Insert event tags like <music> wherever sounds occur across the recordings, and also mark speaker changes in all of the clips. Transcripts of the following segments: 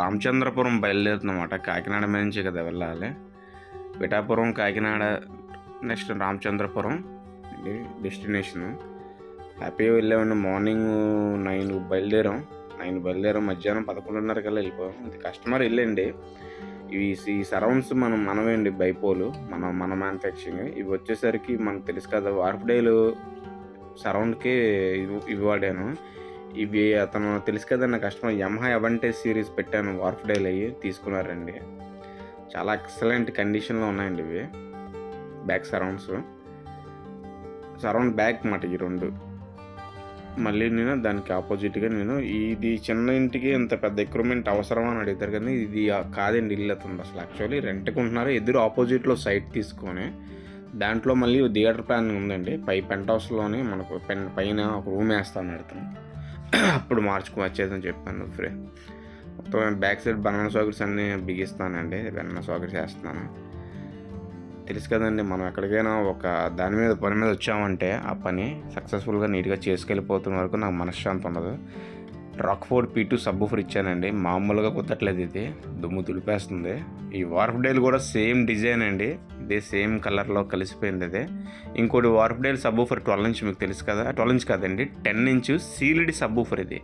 Speaker 1: రామచంద్రపురం బయలుదేరుతుందన్నమాట. కాకినాడ మీద నుంచి కదా వెళ్ళాలి. పిఠాపురం కాకినాడ నెక్స్ట్ రామచంద్రపురం ఇది డెస్టినేషను. హ్యాపీగా వెళ్ళామండి. మార్నింగ్ నైన్ బయలుదేరాం. నైన్ బయలుదేరాం. మధ్యాహ్నం పదకొండున్నర కల్లా వెళ్ళిపోయాం. ఇది కస్టమర్ వెళ్ళండి. ఇవి ఈ సరౌండ్స్ మనం మనమే అండి బైపోలు. మన మన మ్యానుఫ్యాక్చరింగ్. ఇవి వచ్చేసరికి మనకు తెలుసు కదా వార్ఫ్డేలు సరౌండ్కి ఇవి ఇవి వాడాను ఇవి అతను తెలుసు కదా నా కస్టమర్ యమహా ఎవంటే సిరీస్ పెట్టాను వార్ఫ్డేల్ అయ్యి తీసుకున్నారండి. చాలా ఎక్సలెంట్ కండిషన్లో ఉన్నాయండి ఇవి. బ్యాక్ సరౌండ్స్ సరౌండ్ బ్యాక్ మాట ఈ రెండు. మళ్ళీ నేను దానికి ఆపోజిట్గా నేను ఇది చిన్న ఇంటికి ఇంత పెద్ద ఎక్విప్మెంట్ అవసరం అని అడుగుతారు కానీ ఇది కాదండి ఇల్లు అతను అసలు యాక్చువల్లీ రెంట్కి ఉంటున్నారు ఎదురు ఆపోజిట్లో సైట్ తీసుకొని దాంట్లో మళ్ళీ థియేటర్ ప్లాన్ ఉందండి. పై పెంట్ హౌస్లోనే మనకు పెన్ పైన ఒక రూమ్ వేస్తాను అడుగుతాను అప్పుడు మార్చుకు వచ్చేదని చెప్పాను ఫ్రీ. మొత్తం బ్యాక్ సైడ్ బనానా సాగర్స్ అన్నీ బిగిస్తానండి బనానా సాగర్స్ వేస్తున్నాను తెలుసు కదండి మనం ఎక్కడికైనా ఒక దాని మీద పని మీద వచ్చామంటే ఆ పని సక్సెస్ఫుల్గా నీట్గా చేసుకెళ్ళిపోతున్న వరకు నాకు మనశ్శాంతి ఉండదు. Rock four P two subwoofer ఇచ్చానండి. మామూలుగా కొత్తట్లేదు ఇది దుమ్ము తులిపేస్తుంది ఈ వార్ఫ్ డైల్ కూడా సేమ్ డిజైన్ అండి. ఇదే సేమ్ కలర్లో కలిసిపోయింది అదే. ఇంకోటి Wharfedale subwoofer twelve inch మీకు తెలుసు కదా. ట్వెల్వ్ ఇంచ్ కాదండి. టెన్ ఇంచ్ సీల్డ్ సబ్బూఫర్ ఇది.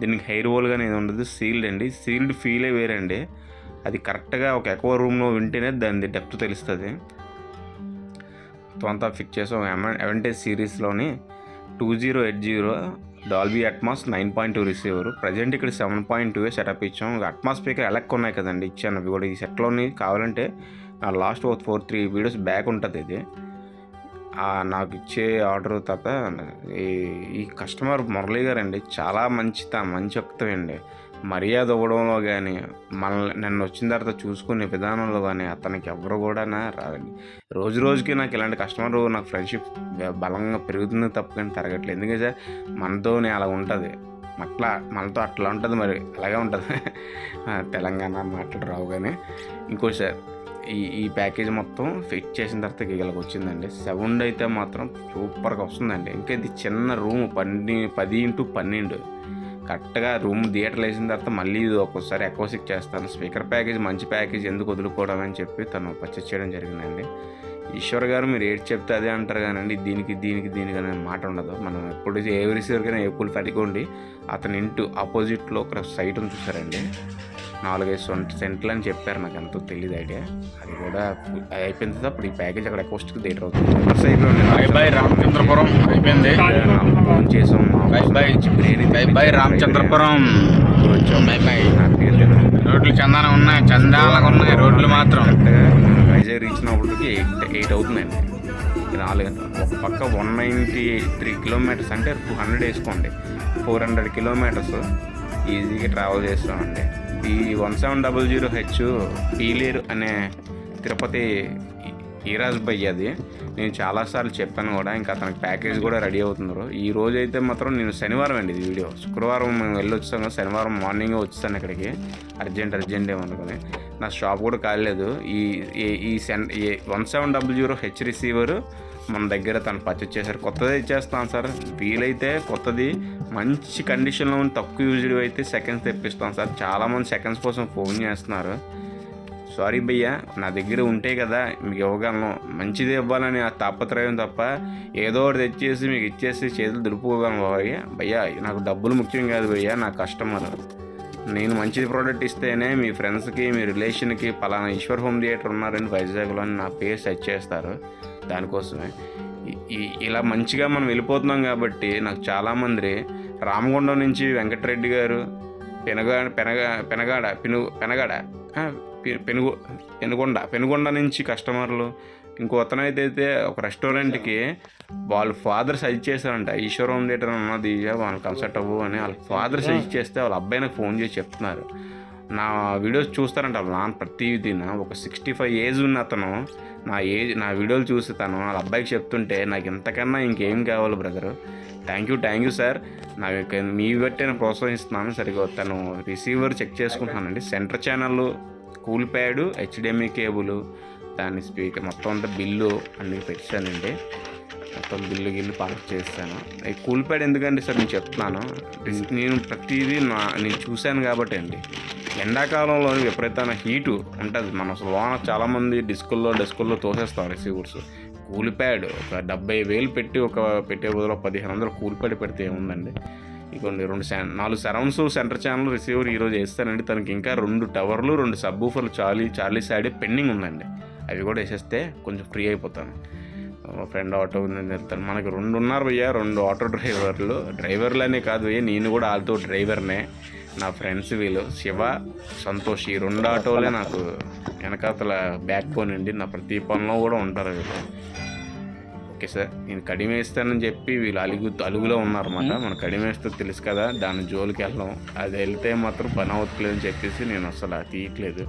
Speaker 1: దీనికి హెయిర్ వోల్ కానీ ఏది ఉండదు. సీల్డ్ అండి. సీల్డ్ ఫీలే వేరండి. అది కరెక్ట్గా ఒక ఎక్కువ రూమ్లో వింటేనే దాని డెప్త్ తెలుస్తుంది. అంతా ఫిక్స్ చేసాం. Aventage సిరీస్లోని two zero eight zero Dolby Atmos nine point two receiver present ఇక్కడ సెవెన్ పాయింట్ టూ సెటప్ ఇచ్చాం. అట్మాస్ స్పీకర్ ఎలక్ ఉన్నాయి కదండి ఇచ్చాను. అవి కూడా ఈ సెట్లోని కావాలంటే నా లాస్ట్ ఒక ఫోర్ త్రీ వీడియోస్ బ్యాక్ ఉంటుంది ఇది. నాకు ఇచ్చే ఆర్డర్ తప్ప ఈ ఈ కస్టమర్ మురళీ గారు అండి చాలా మంచి త- మంచి వ్యక్తం అండి మర్యాద ఇవ్వడంలో కానీ మనల్ని నన్ను వచ్చిన తర్వాత చూసుకునే విధానంలో కానీ అతనికి ఎవరు కూడా రాదండి. రోజు రోజుకి నాకు ఇలాంటి కస్టమర్ నాకు ఫ్రెండ్షిప్ బలంగా పెరుగుతుంది తప్ప కానీ తరగట్లేదు. ఎందుకంటే మనతో అలా ఉంటుంది. అట్లా మనతో అట్లా ఉంటుంది మరి అలాగే ఉంటుంది. తెలంగాణ మాటలు రావు కానీ ఇంకోసారి సార్ ఈ ఈ ప్యాకేజ్ మొత్తం ఫిట్ చేసిన తర్వాత ఇలాగ వచ్చిందండి. సౌండ్ అయితే మాత్రం సూపర్గా వస్తుందండి. ఇంకా ఇది చిన్న రూమ్ పన్నె పది ఇంటూ పన్నెండు. కరెక్ట్గా రూమ్ థియేటర్లు వేసిన తర్వాత మళ్ళీ ఇది ఒక్కోసారి ఎకోసిక్ చేస్తాను. స్పీకర్ ప్యాకేజ్ మంచి ప్యాకేజ్ ఎందుకు వదులుకోవడం అని చెప్పి తను పర్చేస్ చేయడం జరిగిందండి. ఈశ్వర్ గారు మీరు ఏది చెప్తే అదే అంటారు కానండి దీనికి దీనికి దీనికి అనే మాట ఉండదు. మనం ఎప్పుడు ఏ రిసీవర్కైనా ఎప్పుడు పట్టుకోండి అతని ఇంటూ ఆపోజిట్లో ఒక సైట్ ఉంది చూసారండి. నాలుగైదు సొంత సెంట్లు అని చెప్పారు నాకు ఎంతో తెలియదు ఐడియా. అది కూడా అయిపోయిన తర్వాత అప్పుడు ఈ ప్యాకేజ్ అక్కడ అకోస్టిక్ థియేటర్ అవుతుంది.
Speaker 2: రామచంద్రపురం అయిపోయింది.
Speaker 1: ఫోన్ చేసాం.
Speaker 2: Bye bye bye bye Ramachandrapuram.
Speaker 1: వచ్చాం.
Speaker 2: Bye bye. రోడ్లు చందానం ఉన్నాయి చందాలంగా ఉన్నాయి రోడ్లు మాత్రం.
Speaker 1: వైజాగ్ రీచ్ అయినప్పటికి ఎయిట్ ఎయిట్ అవుతుందండి. నాలుగు ఒక పక్క వన్ నైంటీ త్రీ కిలోమీటర్స్ అంటే టూ హండ్రెడ్ వేసుకోండి. ఫోర్ హండ్రెడ్ కిలోమీటర్స్ ఈజీగా ట్రావెల్ చేస్తామండి. ఈ one seven double zero H Pileru అనే తిరుపతి ఈరాజ్ బై అది నేను చాలాసార్లు చెప్పాను కూడా ఇంకా అతనికి ప్యాకేజ్ కూడా రెడీ అవుతున్నారు. ఈ రోజు అయితే మాత్రం నేను శనివారం అండి ఇది వీడియో. శుక్రవారం మేము వెళ్ళి వచ్చాను శనివారం మార్నింగ్ వచ్చాను ఇక్కడికి. అర్జెంట్ అర్జెంట్ ఏమనుకుని నా షాప్ కూడా కాలేదు ఈ ఈ- సెన్ ఈ one seven double zero H receiver మన దగ్గర తను పర్చేజ్ చేశారు. కొత్తది ఇచ్చేస్తాను సార్. వీలైతే కొత్తది. మంచి కండిషన్లో ఉన్న తక్కువ యూజ్డ్ అయితే సెకండ్స్ తెప్పిస్తాం సార్. చాలామంది సెకండ్స్ కోసం ఫోన్ చేస్తున్నారు. సారీ భయ్యా నా దగ్గర ఉంటే కదా మీకు ఇవ్వగలను. మంచిది ఇవ్వాలని ఆ తాపత్రయం తప్ప ఏదో ఒకటి తెచ్చేసి మీకు ఇచ్చేసి చేతులు దులుపుకోగలను భయ్యా భయ్యా నాకు డబ్బులు ముఖ్యం కాదు భయ్యా నా కస్టమర్. నేను మంచి ప్రోడక్ట్ ఇస్తేనే మీ ఫ్రెండ్స్కి మీ రిలేషన్కి పలానా ఈశ్వర్ హోమ్ థియేటర్ ఉన్నారని వైజాగ్లో అని నా పేరు సెట్ చేస్తారు దానికోసమే. ఇలా మంచిగా మనం వెళ్ళిపోతున్నాం కాబట్టి నాకు చాలామంది రామగుండం నుంచి వెంకటరెడ్డి గారు పెనగా పెనగా పెనగాడ పెను పెనగాడ పెనుగు పెనుగొండ పెనుగొండ నుంచి కస్టమర్లు. ఇంకో అతను అయితే ఒక రెస్టారెంట్కి వాళ్ళ ఫాదర్ సజెస్ట్ చేశారంట ఈశ్వరం థియేటర్ ఉన్నది వాళ్ళని కన్సల్ట్ అవ్వు అని వాళ్ళ ఫాదర్ సజెస్ట్ చేస్తే వాళ్ళ అబ్బాయి నాకు ఫోన్ చేసి చెప్తున్నారు. నా వీడియోస్ చూస్తారంట వాళ్ళ నాన్న ప్రతి దిన ఒక సిక్స్టీ ఫైవ్ ఏజ్ ఉన్న అతను నా ఏజ్ నా వీడియోలు చూసి తను వాళ్ళ అబ్బాయికి చెప్తుంటే నాకు ఇంతకన్నా ఇంకేం కావాలి brother? Thank you thank you sir. నా యొక్క మీ బట్టి నేను ప్రోత్సహిస్తున్నాను. సరిగా తను రిసీవర్ చెక్ చేసుకుంటున్నానండి. Center channel cool pad HDMI cable దాని స్పీకర్ మొత్తం అంతా బిల్లు అన్నీ పెట్టానండి. మొత్తం బిల్లు గిల్లు పాస్ చేస్తాను. ఈ కూల్ ప్యాడ్ ఎందుకంటే సార్? నేను చెప్తున్నాను. నేను ప్రతిదీ నా నేను చూశాను కాబట్టి అండి. ఎండాకాలంలో విపరీతమైన హీటు ఉంటుంది. మన అసలు లోన చాలామంది డిస్కుల్లో డెస్కుల్లో తోసేస్తాం రిసీవర్స్. కూలిప్యాడ్. ఒక డెబ్బై వేలు పెట్టి ఒక పెట్టే బదులు పదిహేను వందలు కూలిప్యాడ్ పెడితే ఏముందండి? ఇదిగోండి రెండు నాలుగు సరౌండ్స్ సెంటర్ ఛానల్ రిసీవర్ ఈరోజు వేస్తానండి తనకి ఇంకా రెండు టవర్లు రెండు సబ్బూఫర్లు చాలీ చార్లీ సైడ్ పెండింగ్ ఉందండి. అవి కూడా వేసేస్తే కొంచెం ఫ్రీ అయిపోతాను. మా ఫ్రెండ్ ఆటో ఉందని చెప్తాను. మనకి రెండు ఉన్నారు భయ్యా రెండు ఆటో డ్రైవర్లు. డ్రైవర్లనే కాదు భయ్యా నేను కూడా వాళ్ళతో డ్రైవర్నే. నా ఫ్రెండ్స్ వీళ్ళు శివ సంతోష్ ఈ రెండు ఆటోలే నాకు వెనకాతల బ్యాక్ బోన్ అండి. నా ప్రతి పనిలో కూడా ఉంటారు వీళ్ళు. Okay sir. నేను కడిమేస్తానని చెప్పి వీళ్ళు అలుగు అలుగులో ఉన్నారన్నమాట. మన కడిమేస్తే తెలుసు కదా దాని జోలికి వెళ్ళాం అది వెళ్తే మాత్రం పని అవుతలేదని చెప్పేసి నేను అసలు తీయట్లేదు.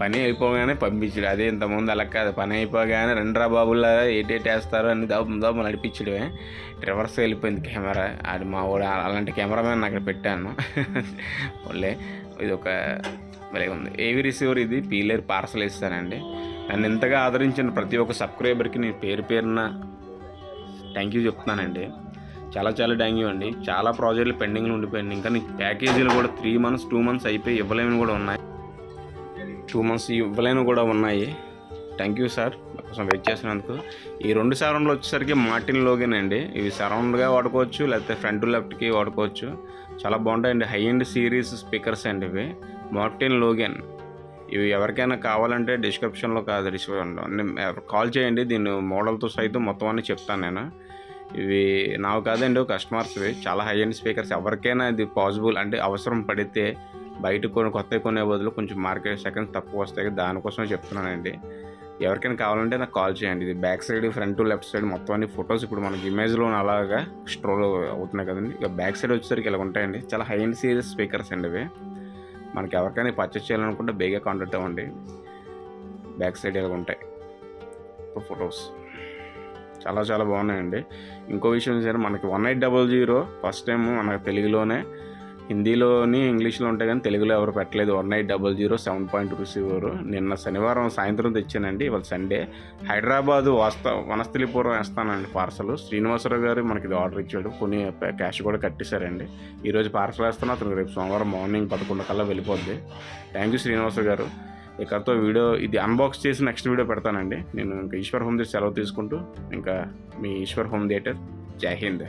Speaker 1: పని అయిపోగానే పంపించడు. అదే ఇంతకుముందు అలా కాదు. పని అయిపోగానే రెండ్రా బాబుల్లా ఏటేటి వేస్తారు అని దాబు దాబు నడిపించడమే రివర్స్ వెళ్ళిపోయింది కెమెరా. అది మా వాడు అలాంటి కెమెరామెన్ అక్కడ పెట్టాను. <laughs> వాళ్ళే ఇది ఒక భలే ఉంది. ఏవి రిసీవర్ ఇది? పీలేరు పార్సల్ ఇస్తానండి. నన్ను ఇంతగా ఆదరించిన ప్రతి ఒక్క సబ్స్క్రైబర్కి నేను పేరు పేరున థ్యాంక్ యూ చెప్తున్నానండి. చాలా చాలా థ్యాంక్ యూ అండి. చాలా ప్రాజెక్టులు పెండింగ్లో ఉండిపోయింది ఇంకా నీ ప్యాకేజీలు కూడా త్రీ మంత్స్ టూ మంత్స్ అయిపోయి ఇవ్వలేని కూడా ఉన్నాయి. టూ మంత్స్ ఇవ్వలేని కూడా ఉన్నాయి. థ్యాంక్ యూ సార్ కోసం వెయిట్ చేసినందుకు. ఈ రెండు సరౌండ్లు వచ్చేసరికి మార్టిన్ లోగేనండి. ఇవి సరౌండ్గా వాడుకోవచ్చు లేకపోతే ఫ్రంట్ లెఫ్ట్కి వాడుకోవచ్చు. చాలా బాగుంటాయండి. హై ఎండ్ సిరీస్ స్పీకర్స్ అండి ఇవి. మార్టిన్ లోగెన్ ఇవి ఎవరికైనా కావాలంటే డిస్క్రిప్షన్లో కాదు డిస్క్రిప్షన్లో కాల్ చేయండి దీని మోడల్తో సైతం మొత్తం అన్ని చెప్తాను నేను. ఇవి నాకు కాదండి కస్టమర్స్వి చాలా హై ఎండ్ స్పీకర్స్ ఎవరికైనా ఇది పాసిబుల్ అంటే అవసరం పడితే బయట కొన్ని కొత్త కొనే బదులు కొంచెం మార్కెట్ సెకండ్స్ తక్కువ వస్తాయి దానికోసమే చెప్తున్నానండి. ఎవరికైనా కావాలంటే నాకు కాల్ చేయండి. ఇది back side front left side మొత్తం అన్ని ఫొటోస్ ఇప్పుడు మనకి ఇమేజ్లో అలాగా స్ట్రోల్ అవుతున్నాయి కదండి. ఇక బ్యాక్ సైడ్ వచ్చేసరికి ఇలా ఉంటాయండి చాలా హై ఎండ్ సీరియస్ స్పీకర్స్ అండి ఇవి. మనకి ఎవరికైనా పర్చేస్ చేయాలనుకుంటే బేగా కాంటాక్ట్ అవ్వండి. బ్యాక్ సైడ్ ఇలా ఉంటాయి. ఫొటోస్ చాలా చాలా బాగున్నాయండి. ఇంకో విషయం ఏంటంటే మనకి one eight double zero first time మనకి తెలుగులోనే హిందీలోని ఇంగ్లీష్లో ఉంటాయి కానీ తెలుగులో ఎవరు పెట్టలేదు. One eight double zero seven point receiver నిన్న శనివారం సాయంత్రం తెచ్చానండి ఇవాళ సండే. హైదరాబాద్ వస్తా వనస్థలిపురం వేస్తానండి పార్సల్. శ్రీనివాసరావు గారు మనకి ఇది ఆర్డర్ ఇచ్చాడు కొన్ని క్యాష్ కూడా కట్టేశారండి. ఈరోజు పార్సల్ వేస్తాను అతను రేపు సోమవారం మార్నింగ్ పదకొండు కల్లా వెళ్ళిపోద్ది. థ్యాంక్ యూ శ్రీనివాసరావు గారు. ఇక్కడతో వీడియో ఇది అన్బాక్స్ చేసి నెక్స్ట్ వీడియో పెడతానండి. నేను ఇంకా ఈశ్వర్ హోమ్ థియేటర్ సెలవు తీసుకుంటూ ఇంకా మీ ఈశ్వర్ హోమ్ థియేటర్. జై హింద్.